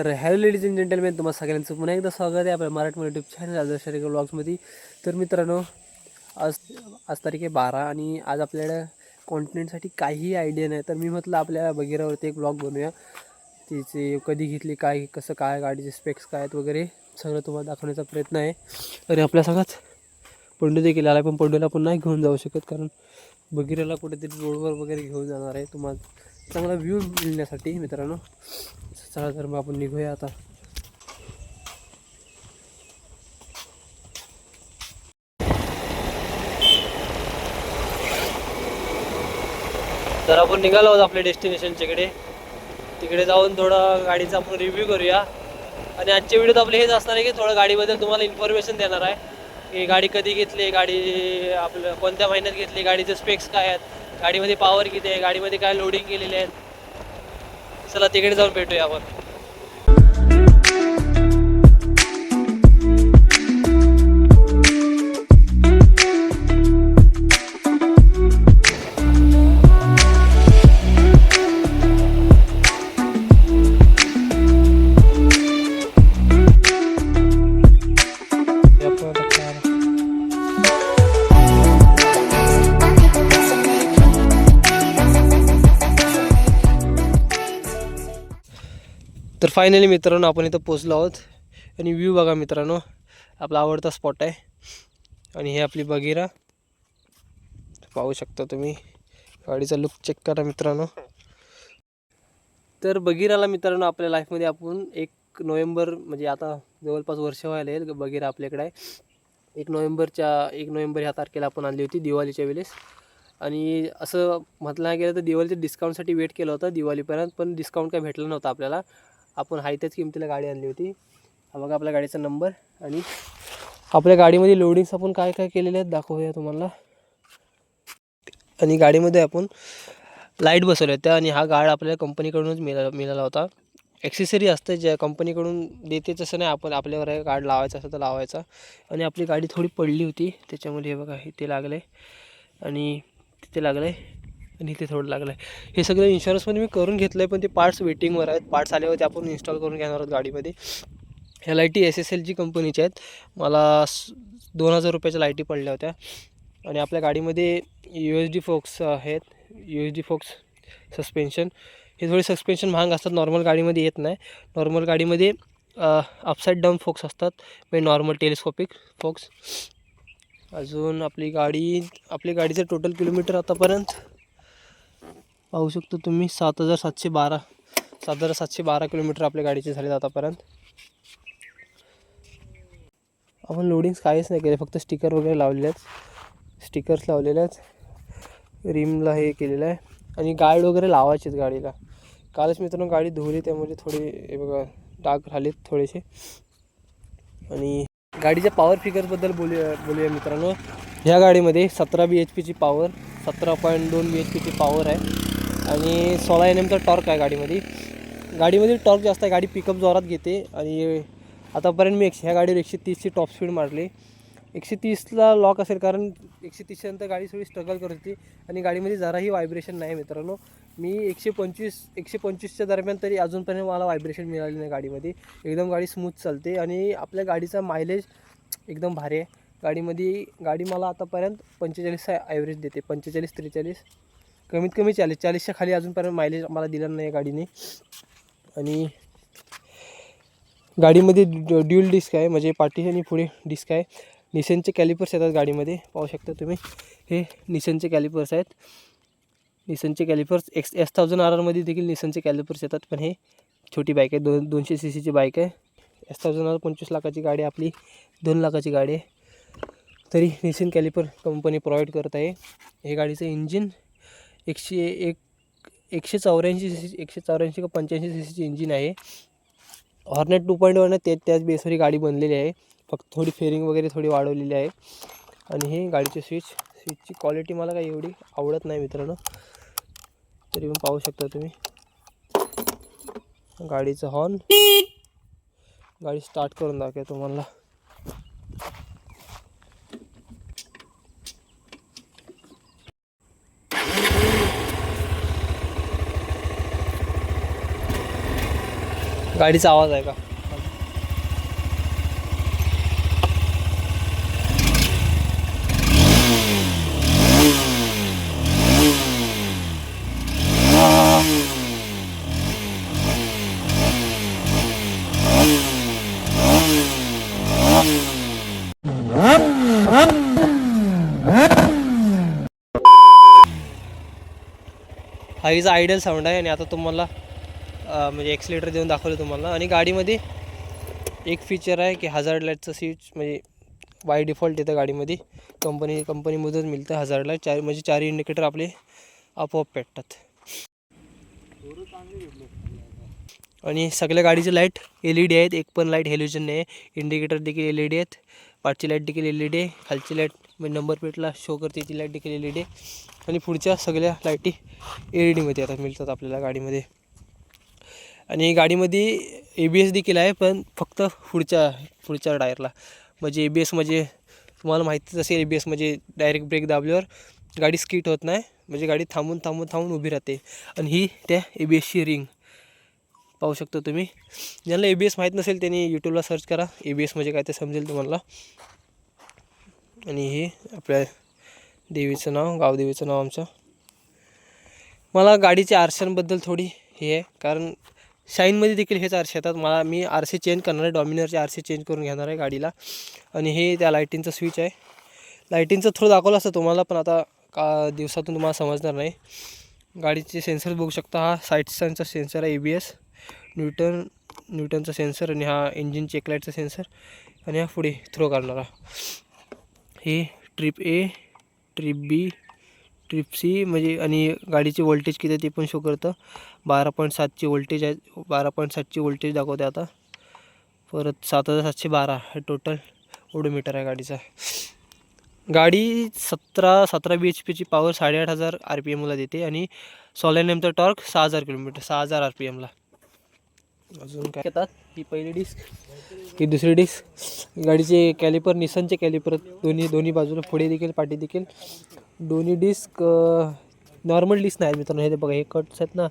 तर hello ladies and gentleman तुम्हाला सगळ्यांचं पुन्हा एकदा स्वागत आहे आपल्या मराठी यूट्यूब चॅनल आदर्श ब्लॉग्समध्ये तर मित्रांनो आज आज तारीख आहे बारा आणि आज आपल्याला कॉन्टिनेंटसाठी काहीही आयडिया नाही. तर मी म्हटलं आपल्या बगिरावरती एक ब्लॉग बनवूया. तिचे कधी घेतली काय कसं काय गाडीचे स्पेक्स काय आहेत वगैरे सगळं तुम्हाला दाखवण्याचा प्रयत्न आहे. आणि आपल्या सगळाच पंडू देखील आला पण पंडूला पण नाही घेऊन जाऊ शकत कारण बगिराला कुठेतरी रोडवर वगैरे घेऊन जाणार आहे. तुम्हाला चांगला व्ह्यू मिळण्यासाठी मित्रांनो. चला तर मग आपण निघूया आता. तर आपण निघालो आहोत आपल्या डेस्टिनेशनच्याकडे तिकडे जाऊन थोडं गाडीचा आपण रिव्ह्यू करूया. आणि आजच्या व्हिडिओत आपले हेच असणार आहे की थोडं गाडीबद्दल तुम्हाला इन्फॉर्मेशन देणार आहे. की गाडी कधी घेतली गाडी आपलं कोणत्या महिन्यात घेतली गाडीचे स्पेक्स काय आहेत. गाडीमध्ये पॉवर किती आहे? गाडीमध्ये काय लोडिंग केलेले आहेत? चला तिकडे जाऊन भेटूया आपण. फायनली मित्रांनो आपण इथं पोचलो आहोत. आणि व्ह्यू बघा मित्रांनो आपला आवडता स्पॉट आहे. आणि हे आपली बगिरा. पाहू शकता तुम्ही. गाडीचा लुक चेक करा मित्रांनो. तर बगिराला मित्रांनो आपल्या लाईफमध्ये आपण एक नोव्हेंबर म्हणजे आता जवळपास वर्ष व्हायला येईल. बगिरा आपल्याकडे आहे. एक नोव्हेंबरच्या एक नोव्हेंबर ह्या तारखेला आपण आणली होती दिवाळीच्या वेळेस. आणि असं म्हटलं गेलं तर दिवाळीच्या डिस्काउंटसाठी वेट केलं होतं दिवाळीपर्यंत. पण डिस्काउंट काय भेटलं नव्हतं आपल्याला. आपण हाय त्याच किमतीला गाडी आणली होती. हा बघा आपल्या गाडीचा नंबर आणि आपल्या गाडीमध्ये लोडिंग्स आपण काय काय केलेले आहेत दाखवूया तुम्हाला. आणि गाडीमध्ये आपण लाइट बसवल्या त्या आणि हा गाड आपल्याला कंपनीकडूनच मिळाला मिळाला होता. ॲक्सेसरी असते ज्या कंपनीकडून देते तसं नाही आपण आपल्यावर आहे गाड लावायचा असं तर लावायचा. आणि आपली गाडी थोडी पडली होती त्याच्यामध्ये हे बघा इथे ते लागले आणि तिथे लागलं आहे आणि इथे थोडं लागलं आहे हे सगळं इन्शुरन्समध्ये मी करून घेतलं आहे पण ते पार्ट्स वेटिंगवर आहेत. पार्ट्स आल्यावर ते आपण इन्स्टॉल करून घेणार आहोत गाडीमध्ये. ह्या लाईटी एस एस एलची कंपनीच्या आहेत. मला दोन हजार रुपयाच्या लाईटी पडल्या होत्या. आणि आपल्या गाडीमध्ये यू एस डी फोक्स आहेत. U S D forks suspension हे थोडे सस्पेन्शन महाग असतात. नॉर्मल गाडीमध्ये येत नाही. नॉर्मल गाडीमध्ये अपसाईड डाऊन फोक्स असतात. म्हणजे नॉर्मल टेलिस्कोपिक फोक्स अजून आपली गाडी आपली गाडीचं टोटल किलोमीटर आतापर्यंत पाहू शकतो तुम्ही सात हजार सातशे बारा सात हजार सातशे बारा किलोमीटर आपल्या गाडीचे झाले आतापर्यंत. आपण लोडिंग्स काहीच नाही केले फक्त स्टिकर वगैरे लावलेले आहेत स्टिकर्स लावलेले आहेत रिमला हे केलेलं आहे. आणि गाईड वगैरे लावायचेच गाडीला. कालच मित्रांनो गाडी धुवली त्यामुळे थोडी हे बघा डाग राहिलेत थोडेसे. आणि गाडीच्या पॉवर फिगरबद्दल बोलूया बोलूया मित्रांनो. ह्या गाडीमध्ये सतरा बी एच पीची पॉवर सतरा पॉईंट दोन बी एच पीची पॉवर आहे. आणि सोळा एन एमचा टॉर्क आहे गाडीमध्ये. गाडीमध्ये टॉर्क जास्त आहे गाडी पिकअप जोरात घेते आणि आतापर्यंत मी एकशे ह्या गाडीवर एकशे तीसची टॉप स्पीड मारली. एकशे तीसला लॉक असेल कारण एकशे तीसच्यानंतर गाडी थोडी स्ट्रगल करत होती आणि गाडीमध्ये जराही व्हायब्रेशन नाही मित्रांनो. मी एकशे पंचवीस एकशे पंचवीसच्या दरम्यान तरी अजूनपर्यंत मला व्हायब्रेशन मिळाली नाही गाडीमध्ये. एकदम गाडी स्मूथ चालते आणि आपल्या गाडीचा मायलेज एकदम भारी आहे. गाडीमध्ये गाडी मला आतापर्यंत पंचेचाळीसचा ॲव्हरेज देते पंचेचाळीस त्रेचाळीस. कमीत कमी चाळीस चाळीसच्या खाली अजूनपर्यंत मायलेज मला दिलं नाही आहे गाडीने. आणि गाडीमध्ये ड्यु ड्युल डिस्क आहे म्हणजे पाठी आणि पुढे डिस्क आहे. निसेनचे कॅलिपर्स येतात गाडीमध्ये पाहू शकता तुम्ही. हे निसेनचे कॅलिपर्स आहेत. निसनचे calipers X S thousand R आरमध्ये देखील निसनचे कॅलिपर्स येतात पण हे छोटी बाईक आहे दोन दोनशे सी सीची बाईक आहे. एस थाउजंड आर पंचवीस लाखाची गाडी आहे आपली दोन लाखाची गाडी आहे. तरी निसन कॅलिपर कंपनी प्रोव्हाइड करत आहे. हे गाडीचं इंजिन एकशे एक एकशे चौऱ्याऐंशी सी सी एकशे चौऱ्याऐंशी का पंच्याऐंशी सी सीची इंजिन आहे. हॉर्नेट टू पॉईंट वन ते त्याच बेसवर गाडी बनलेली आहे. फक्त थोडी फेरिंग वगैरे थोडी वाढवलेली आहे. आणि हे गाडीचे स्विच स्विचची क्वालिटी मला काही एवढी आवडत नाही मित्रांनो. तरी पण पाहू शकता तुम्ही. गाडीचं हॉर्न गाडी स्टार्ट करून दाखवतो तुम्हाला. गाडीचा आवाज आहे का? हा हिचा आयडियल साऊंड आहे आणि आता तुम्हाला म्हणजे एक्सिलेटर देऊन दाखवलं तुम्हाला. आणि गाडीमध्ये एक फीचर आहे की हजार्ड लाईटचं स्विच म्हणजे बाय डिफॉल्ट येतं गाडीमध्ये. कंपनी कंपनीमधूनच मिळतं हजार्ड लाइट चार म्हणजे चार इंडिकेटर आपले आपोआप पेटतात. आणि सगळ्या गाडीचे लाइट एल ई डी आहेत. एक पण लाइट हेलोजन नाही आहे इंडिकेटर देखील एल ई डी आहेत. पाठची लाइट देखील एल ई डी आहे. खालची लाइट म्हणजे नंबर प्लेटला शो करते ती लाइट देखील एल ई डी आहे. आणि पुढच्या सगळ्या लाईटी एल ई डीमध्ये आता मिळतात आपल्याला गाडीमध्ये. आणि गाडीमध्ये ए बी एस देखील आहे पण फक्त पुढच्या पुढच्या टायरला. म्हणजे ए बी एस म्हणजे तुम्हाला माहितीच असेल ए बी एस म्हणजे डायरेक्ट ब्रेक दाबल्यावर गाडी स्किट होत नाही. म्हणजे गाडी थांबून थांबून थांबून उभी राहते. आणि ही त्या ए बी एसची रिंग. पाहू शकतो तुम्ही. ज्यांना ए बी एस माहीत नसेल त्यांनी यूट्यूबला सर्च करा. ए बी एस म्हणजे काय ते समजेल तुम्हाला. आणि हे आपल्या देवीचं नाव गावदेवीचं नाव आमचं. मला गाडीच्या आरशांबद्दल थोडी हे आहे. कारण शाईनमध्ये देखील हेच आरसे येतात. मला मी आरसे चेंज करणार आहे. डॉमिनरचे आरसे चेंज करून घेणार आहे गाडीला. आणि हे त्या लाईटिंगचं स्विच आहे. लाईटिंगचं थोडं दाखवलं असतं तुम्हाला पण आता का दिवसातून तुम्हाला समजणार नाही. गाडीचे सेन्सर बघू शकता हा. साईड सेन्सर आहे ए बी एस न्यूटन न्यूटनचा सेन्सर आणि हा इंजिन चेकलाईटचा सेन्सर आणि हा पुढे थ्रो करणारा. हे trip A trip B trip C म्हणजे आणि गाडीची वोल्टेज किती आहे ते पण शो करतं. बारा पॉईंट सातची वोल्टेज आहे. बारा पॉईंट सातची वोल्टेज दाखवते आता. परत सात हजार सातशे बारा हे टोटल ओडोमीटर आहे गाडीचा. गाडी सतरा सतरा बी एच पीची पॉवर साडेआठ हजार आर पी एमला देते आणि सॉलेन टॉर्क सहा हजार किलोमीटर सहा हजार आर पी एमला अजून काय? येतात ही पहिली डिस्क ही दुसरी डिस्क गाडीचे कॅलिपर निसनचे कॅलिपर दोन्ही दोन्ही बाजूला पुढे देखील पाठी देखील. दोन्ही डिस्क नॉर्मल डिस्क नाही मित्रांनो. हे ते बघा हे कट्स आहेत ना.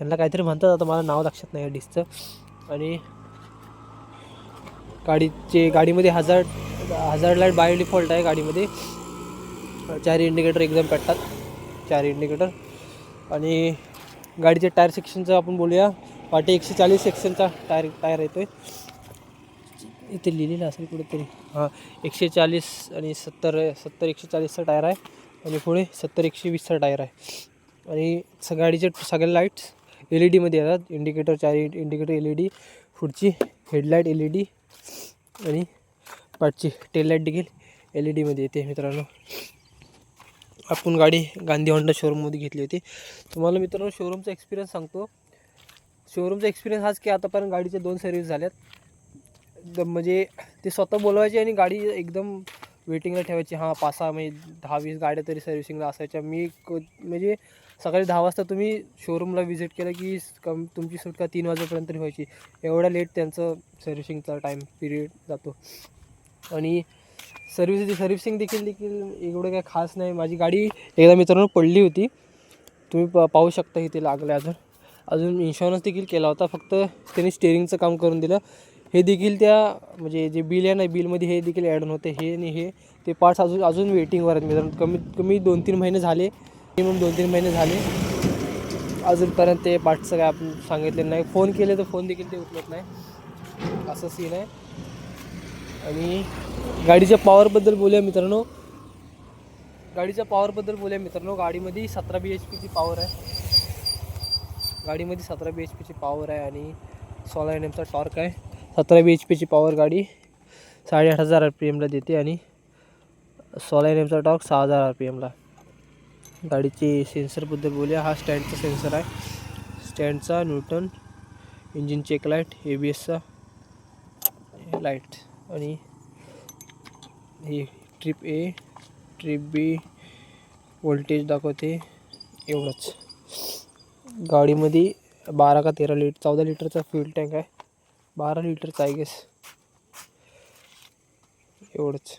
यांना काहीतरी म्हणतात आता मला नाव लक्षात नाही या डिस्कचं आणि गाडीचे गाडीमध्ये हजार हजार लाइट बाय डिफॉल्ट आहे गाडीमध्ये. चार इंडिकेटर एकदम पेटतात चार इंडिकेटर आणि गाडीचे टायर सेक्शनचं आपण बोलूया. पाठी एकशे चाळीस एक्सेलचा टायर टायर येतो आहे इथे लिहिलेलं असेल कुठेतरी. हां एकशे चाळीस आणि सत्तर सत्तर एकशे चाळीसचा टायर आहे. आणि पुढे सत्तर एकशे वीसचा टायर आहे. आणि स गाडीचे सगळ्या लाईट्स एल ई डीमध्ये येतात. इंडिकेटर चार इंडिकेटर एल ई डी पुढची हेडलाईट एल ई डी आणि पाठची टेल लाइट देखील एल ई डीमध्ये येते मित्रांनो. आपण गाडी गांधी होंडा शोरूममध्ये घेतली होती. तुम्हाला मित्रांनो शोरूमचा एक्सपिरियन्स सांगतो. शोरूमचा एक्सपिरियन्स हाच की आतापर्यंत गाडीचे दोन सर्व्हिस झाल्यात. म्हणजे ते स्वतः बोलवायचे आणि गाडी एकदम वेटिंगला ठेवायची. हां पाच सहा म्हणजे दहा वीस गाड्या तरी सर्व्हिसिंगला असायच्या. मी म्हणजे सकाळी दहा वाजता तुम्ही शोरूमला व्हिजिट केलं की कम तुमची सुटका तीन वाजेपर्यंत व्हायची. एवढा लेट त्यांचं सर्व्हिसिंगचा टाईम पिरियड जातो. आणि सर्व्हिस सर्व्हिसिंग देखील देखील एवढं काही खास नाही. माझी गाडी एकदा मित्रांनो पडली होती. तुम्ही प पाहू शकता इथे लागलं अजून. अजून इन्शुरन्स देखील केला होता. फक्त त्यांनी स्टेअरिंगचं काम करून दिलं. हे देखील त्या म्हणजे जे बिल आहे ना बिलमध्ये हे देखील ॲड होते हे आणि हे ते पार्ट्स अजून अजून वेटिंगवर आहेत मित्रांनो. कमीत कमी दोन तीन महिने झाले. मिनिमम दोन तीन महिने झाले. अजूनपर्यंत ते पार्ट्सचं काय आपण सांगितलेलं नाही. फोन केले तर फोन देखील ते उचलत नाही. असं सीन आहे. आणि गाडीच्या पॉवरबद्दल बोलूया मित्रांनो. गाडीच्या पॉवरबद्दल बोलूया मित्रांनो. गाडीमध्ये सतरा बी एच पीची पॉवर आहे. गाडीमध्ये सतरा बी एच पीची पॉवर आहे आणि सोळा एन एमचा टॉर्क आहे. सतरा बी एच पीची पॉवर गाडी साडेआठ हजार आर पी एमला देते आणि सोळा एन एमचा टॉर्क सहा हजार आर पी एमला गाडीची सेन्सरबद्दल बोलूया. हा स्टँडचा सेन्सर आहे. स्टँडचा neutral engine check light A B एसचा light आणि हे trip A trip B voltage दाखवते एवढंच. गाडीमध्ये बारा का तेरा लिटर चौदा लिटरचा फ्यूल टँक आहे. बारा लिटरचा आहे गेस एवढंच.